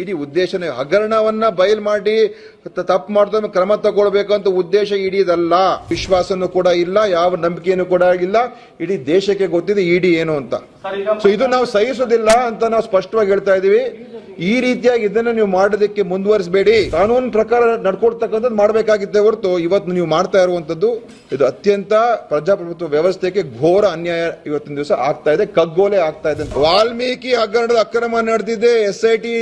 ಇಡೀ ಉದ್ದೇಶನೇ ಹಗರಣವನ್ನ ಬಯಲ್ ಮಾಡಿ ತಪ್ಪು ಮಾಡಿದ ಕ್ರಮ ತಗೊಳ್ಬೇಕು ಅಂತ ಉದ್ದೇಶ ಇಡೀದಲ್ಲ. ವಿಶ್ವಾಸನೂ ಕೂಡ ಇಲ್ಲ ಯಾವ ನಂಬಿಕೆಯನ್ನು ಕೂಡ ಇಲ್ಲ ಇಡೀ ದೇಶಕ್ಕೆ ಗೊತ್ತಿದೆ ಇಡಿ ಏನು ಅಂತ. ಸೊ ಇದು ನಾವು ಸಹಿಸೋದಿಲ್ಲ ಅಂತ ನಾವು ಸ್ಪಷ್ಟವಾಗಿ ಹೇಳ್ತಾ ಇದೀವಿ ಈ ರೀತಿಯಾಗಿ ಇದನ್ನ ನೀವು ಮಾಡೋದಕ್ಕೆ ಮುಂದುವರಿಸಬೇಡಿ. ಕಾನೂನು ಪ್ರಕಾರ ನಡ್ಕೊಳ್ತಕ್ಕಂಥದ್ದು ಮಾಡಬೇಕಾಗಿತ್ತೆ ಹೊರತು ಇವತ್ತು ನೀವು ಮಾಡ್ತಾ ಇರುವಂತದ್ದು ಇದು ಅತ್ಯಂತ ಪ್ರಜಾಪ್ರಭುತ್ವ ವ್ಯವಸ್ಥೆಗೆ ಘೋರ ಅನ್ಯಾಯ ಇವತ್ತಿನ ದಿವಸ ಆಗ್ತಾ ಇದೆ, ಕಗ್ಗೋಲೆ ಆಗ್ತಾ ಇದೆ ವಾಲ್ಮೀಕಿ ಹಗರಣದ ಅಕ್ರಮ ನಡೆದಿದೆ ಎಸ್ ಐ ಟಿ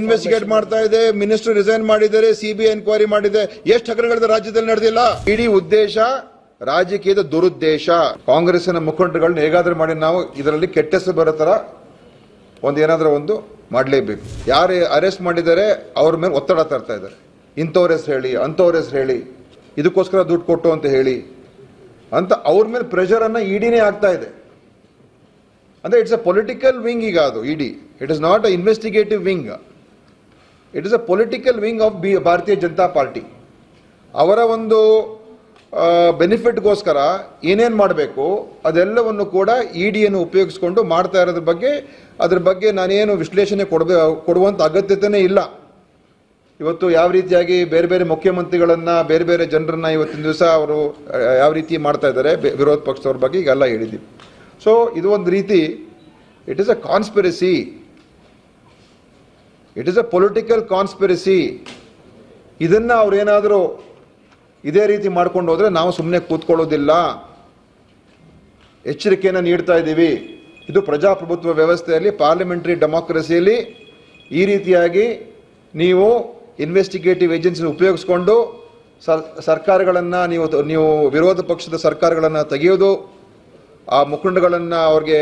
ಇನ್ವೆಸ್ಟಿಗೇಟ್ ಮಾಡ್ತಾ ಇದೆ ಮಿನಿಸ್ಟರ್ ರಿಸೈನ್ ಮಾಡಿದ್ದಾರೆ ಸಿಬಿಐ ಎನ್ಕ್ವೈರಿ ಮಾಡಿದೆ. ಎಷ್ಟು ಹಗರಣಗಳಿದೆ ರಾಜ್ಯದಲ್ಲಿ ನಡೆದಿಲ್ಲ? ಇಡೀ ಉದ್ದೇಶ ರಾಜಕೀಯದ ದುರುದ್ದೇಶ. ಕಾಂಗ್ರೆಸ್ನ ಮುಖಂಡಗಳನ್ನ ಹೇಗಾದ್ರೂ ಮಾಡಿ ನಾವು ಇದರಲ್ಲಿ ಕೆಟ್ಟ ಹೆಸರು ಬರೋ ತರ ಒಂದು ಏನಾದರೂ ಒಂದು ಮಾಡಲೇಬೇಕು. ಯಾರು ಅರೆಸ್ಟ್ ಮಾಡಿದ್ದಾರೆ ಅವ್ರ ಮೇಲೆ ಒತ್ತಡ ತರ್ತಾ ಇದ್ದಾರೆ. ಇಂಥವ್ರ ಹೆಸರು ಹೇಳಿ, ಅಂಥವ್ರ ಹೆಸರು ಹೇಳಿ, ಇದಕ್ಕೋಸ್ಕರ ದುಡ್ಡು ಕೊಟ್ಟು ಅಂತ ಹೇಳಿ ಅಂತ ಅವ್ರ ಮೇಲೆ ಪ್ರೆಷರನ್ನು ಇಡಿನೇ ಆಗ್ತಾ ಇದೆ. ಅಂದರೆ ಇಟ್ಸ್ ಅ ಪೊಲಿಟಿಕಲ್ ವಿಂಗ್ ಈಗ ಅದು, ED. It is not a investigative wing it is a political wing of B Bharatiya Janata Party. ಅವರ ಒಂದು ಬೆನಿಫಿಟ್ಗೋಸ್ಕರ ಏನೇನು ಮಾಡಬೇಕು, ಅದೆಲ್ಲವನ್ನು ಕೂಡ ಇ ಡಿಯನ್ನು ಉಪಯೋಗಿಸ್ಕೊಂಡು ಮಾಡ್ತಾ ಇರೋದ್ರ ಬಗ್ಗೆ, ಅದ್ರ ಬಗ್ಗೆ ನಾನೇನು ವಿಶ್ಲೇಷಣೆ ಕೊಡಬೇ ಕೊಡುವಂಥ ಅಗತ್ಯತೆನೇ ಇಲ್ಲ. ಇವತ್ತು ಯಾವ ರೀತಿಯಾಗಿ ಬೇರೆ ಬೇರೆ ಮುಖ್ಯಮಂತ್ರಿಗಳನ್ನ, ಬೇರೆ ಬೇರೆ ಜನರನ್ನ ಇವತ್ತಿನ ದಿವಸ ಅವರು ಯಾವ ರೀತಿ ಮಾಡ್ತಾ ಇದ್ದಾರೆ ವಿರೋಧ ಪಕ್ಷದವ್ರ ಬಗ್ಗೆ ಈಗೆಲ್ಲ ಹೇಳಿದ್ದೀವಿ ಸೊ ಇದು ಒಂದು ರೀತಿ it is a conspiracy it is a political conspiracy ಇದನ್ನ ಅವ್ರೇನಾದರೂ ಇದೇ ರೀತಿ ಮಾಡ್ಕೊಂಡು ಹೋದರೆ ನಾವು ಸುಮ್ಮನೆ ಕೂತ್ಕೊಳ್ಳೋದಿಲ್ಲ. ಎಚ್ಚರಿಕೆಯನ್ನು ನೀಡ್ತಾ ಇದ್ದೀವಿ. ಇದು ಪ್ರಜಾಪ್ರಭುತ್ವ ವ್ಯವಸ್ಥೆಯಲ್ಲಿ, ಪಾರ್ಲಿಮೆಂಟರಿ ಡೆಮಾಕ್ರಸಿಯಲ್ಲಿ ಈ ರೀತಿಯಾಗಿ ನೀವು ಇನ್ವೆಸ್ಟಿಗೇಟಿವ್ ಏಜೆನ್ಸಿ ಉಪಯೋಗಿಸ್ಕೊಂಡು ಸರ್, ಸರ್ಕಾರಗಳನ್ನು ನೀವು ನೀವು ವಿರೋಧ ಪಕ್ಷದ ಸರ್ಕಾರಗಳನ್ನು ತೆಗೆಯೋದು, ಆ ಮುಖಂಡಗಳನ್ನು ಅವ್ರಿಗೆ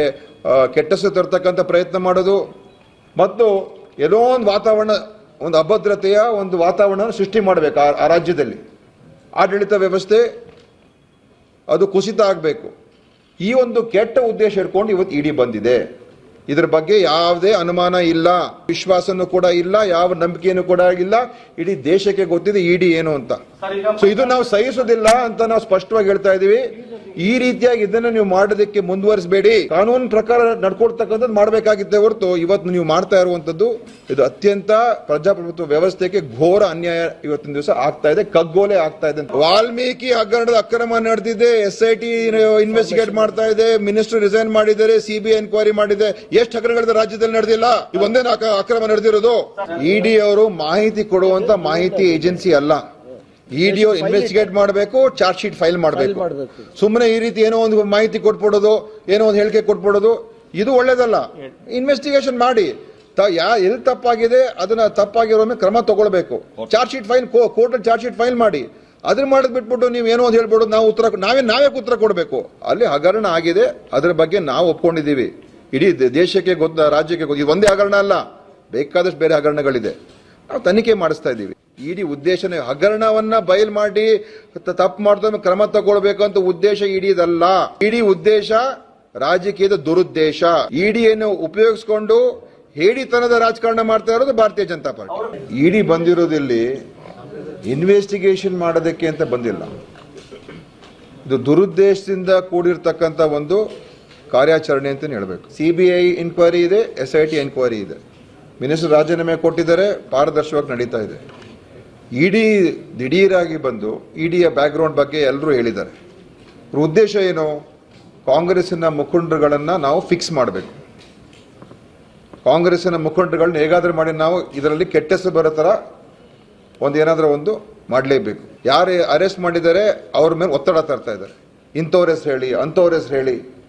ಕೆಟ್ಟಸು ತರ್ತಕ್ಕಂಥ ಪ್ರಯತ್ನ ಮಾಡೋದು, ಮತ್ತು ಏನೋ ಒಂದು ವಾತಾವರಣ, ಒಂದು ಅಭದ್ರತೆಯ ಒಂದು ವಾತಾವರಣ ಸೃಷ್ಟಿ ಮಾಡಬೇಕು ಆ ರಾಜ್ಯದಲ್ಲಿ. ಆಡಳಿತ ವ್ಯವಸ್ಥೆ, ಅದು ಕುಸಿತ ಆಗಬೇಕು. ಈ ಒಂದು ಕೆಟ್ಟ ಉದ್ದೇಶ ಇಟ್ಕೊಂಡು ಇವತ್ತು ಇಡಿ ಬಂದಿದೆ. ಇದರ ಬಗ್ಗೆ ಯಾವುದೇ ಅನುಮಾನ ಇಲ್ಲ, ವಿಶ್ವಾಸನೂ ಕೂಡ ಇಲ್ಲ, ಯಾವ ನಂಬಿಕೆಯೂ ಕೂಡ ಇಲ್ಲ. ಇಡೀ ದೇಶಕ್ಕೆ ಗೊತ್ತಿದೆ ಇಡಿ ಏನು ಅಂತ. ಸೊ ಇದು ನಾವು ಸಹಿಸೋದಿಲ್ಲ ಅಂತ ನಾವು ಸ್ಪಷ್ಟವಾಗಿ ಹೇಳ್ತಾ ಇದೀವಿ ಈ ರೀತಿಯಾಗಿ ಇದನ್ನ ನೀವು ಮಾಡೋದಕ್ಕೆ ಮುಂದುವರಿಸಬೇಡಿ. ಕಾನೂನು ಪ್ರಕಾರ ನಡ್ಕೊಡ್ತಕ್ಕಂಥದ್ದು ಮಾಡಬೇಕಾಗಿತ್ತೆ ಹೊರತು ಇವತ್ತು ನೀವು ಮಾಡ್ತಾ ಇರುವಂತದ್ದು ಇದು ಅತ್ಯಂತ ಪ್ರಜಾಪ್ರಭುತ್ವ ವ್ಯವಸ್ಥೆಗೆ ಘೋರ ಅನ್ಯಾಯ ಇವತ್ತಿನ ದಿವಸ ಆಗ್ತಾ ಇದೆ, ಕಗ್ಗೋಲೆ ಆಗ್ತಾ ಇದೆ. ವಾಲ್ಮೀಕಿ ಹಗರಣದ ಅಕ್ರಮ ನಡೆದಿದೆ ಎಸ್ ಐ ಟಿ ಇನ್ವೆಸ್ಟಿಗೇಟ್ ಮಾಡ್ತಾ ಇದೆ ಮಿನಿಸ್ಟರ್ ರಿಸೈನ್ ಮಾಡಿದ್ದಾರೆ ಸಿಬಿಐ ಎನ್ಕ್ವೈರಿ ಮಾಡಿದೆ. ಎಷ್ಟು ಹಗರಣಗಳಿದೆ ರಾಜ್ಯದಲ್ಲಿ ನಡೆದಿಲ್ಲ? ಒಂದೇನು ಒಂದೇ ಅಕ್ರಮ ನಡೆದಿರೋದು. ಇಡಿ ಅವರು ಮಾಹಿತಿ ಕೊಡುವಂತ ಮಾಹಿತಿ ಏಜೆನ್ಸಿ ಅಲ್ಲ. ಇಡಿ ಇನ್ವೆಸ್ಟಿಗೇಟ್ ಮಾಡಬೇಕು ಚಾರ್ಜ್ ಶೀಟ್ ಫೈಲ್ ಮಾಡಬೇಕು. ಸುಮ್ಮನೆ ಈ ರೀತಿ ಏನೋ ಒಂದು ಮಾಹಿತಿ ಕೊಟ್ಬಿಡೋದು ಏನೋ ಒಂದು ಹೇಳಿಕೆ ಕೊಟ್ಬಿಡೋದು ಇದು ಒಳ್ಳೇದಲ್ಲ. ಇನ್ವೆಸ್ಟಿಗೇಷನ್ ಮಾಡಿ. ಯಾ ಎಲ್ಲಿ ತಪ್ಪಾಗಿದೆ ಅದನ್ನ ತಪ್ಪಾಗಿರೋ ಕ್ರಮ ತಗೊಳ್ಬೇಕು. Charge sheet file court charge sheet file ಮಾಡಿ. ಅದನ್ನ ಮಾಡಿದ್ ಬಿಟ್ಬಿಟ್ಟು ನೀವು ಏನೋ ಒಂದು ಹೇಳ್ಬಿಡು ನಾವು ಉತ್ತರ ನಾವೇ ನಾವೇ ಉತ್ತರ ಕೊಡಬೇಕು. ಅಲ್ಲಿ ಹಗರಣ ಆಗಿದೆ ಅದ್ರ ಬಗ್ಗೆ ನಾವು ಒಪ್ಕೊಂಡಿದ್ದೀವಿ. ಇಡೀ ದೇಶಕ್ಕೆ ಗೊತ್ತ ರಾಜ್ಯಕ್ಕೆ ಗೊತ್ತ ಇದು ಒಂದೇ ಹಗರಣ ಅಲ್ಲ ಬೇಕಾದಷ್ಟು ಬೇರೆ ಹಗರಣಗಳಿದೆ. ನಾವು ತನಿಖೆ ಮಾಡಿಸ್ತಾ ಇದ್ದೀವಿ. ಇಡೀ ಉದ್ದೇಶನೇ ಹಗರಣವನ್ನ ಬಯಲ್ ಮಾಡಿ ತಪ್ಪು ಮಾಡಿದ ಕ್ರಮ ತಗೊಳ್ಬೇಕು ಅಂತ ಉದ್ದೇಶ ಇಡೀದಲ್ಲ. ಇಡೀ ಉದ್ದೇಶ ರಾಜಕೀಯದ ದುರುದ್ದೇಶ. ಇಡಿಯನ್ನು ಉಪಯೋಗಿಸ್ಕೊಂಡು ಹೇಡಿತನದ ರಾಜಕಾರಣ ಮಾಡ್ತಾ ಇರೋದು ಭಾರತೀಯ ಜನತಾ ಪಾರ್ಟಿ. ಇಡಿ ಬಂದಿರೋದಿಲ್ಲಿ ಇನ್ವೆಸ್ಟಿಗೇಷನ್ ಮಾಡೋದಕ್ಕೆ ಅಂತ ಬಂದಿಲ್ಲ. ಇದು ದುರುದ್ದೇಶದಿಂದ ಕೂಡಿರ್ತಕ್ಕಂತ ಒಂದು ಕಾರ್ಯಾಚರಣೆ ಅಂತ ಹೇಳ್ಬೇಕು. ಐ ಇನ್ಕ್ವೈರಿ ಇದೆ ಎಸ್ ಐ ಟಿ ಎನ್ಕ್ವೈರಿ ಇದೆ. ಮಿನಿಸ್ಟರ್ ರಾಜೀನಾಮೆ ಕೊಟ್ಟಿದ್ದಾರೆ, ಪಾರದರ್ಶಕವಾಗಿ ನಡೀತಾ ಇದೆ. ಇಡಿ ದಿಢೀರಾಗಿ ಬಂದು ಇಡಿಯ ಬ್ಯಾಕ್ಗ್ರೌಂಡ್ ಬಗ್ಗೆ ಎಲ್ಲರೂ ಹೇಳಿದ್ದಾರೆ. ಅವ್ರ ಉದ್ದೇಶ ಏನು? ಕಾಂಗ್ರೆಸ್ಸಿನ ಮುಖಂಡರುಗಳನ್ನು ನಾವು ಫಿಕ್ಸ್ ಮಾಡಬೇಕು. ಕಾಂಗ್ರೆಸ್ಸಿನ ಮುಖಂಡರುಗಳನ್ನ ಹೇಗಾದರೂ ಮಾಡಿ ನಾವು ಇದರಲ್ಲಿ ಕೆಟ್ಟ ಹೆಸರು ಬರೋ ಥರ ಒಂದು ಏನಾದರೂ ಒಂದು ಮಾಡಲೇಬೇಕು. ಯಾರೇ ಅರೆಸ್ಟ್ ಮಾಡಿದ್ದಾರೆ, ಅವ್ರ ಮೇಲೆ ಒತ್ತಡ ತರ್ತಾ ಇದ್ದಾರೆ. ಇಂಥವ್ರ ಹೆಸರು ಹೇಳಿ, ಅಂಥವ್ರ ಹೆಸರು ಹೇಳಿ.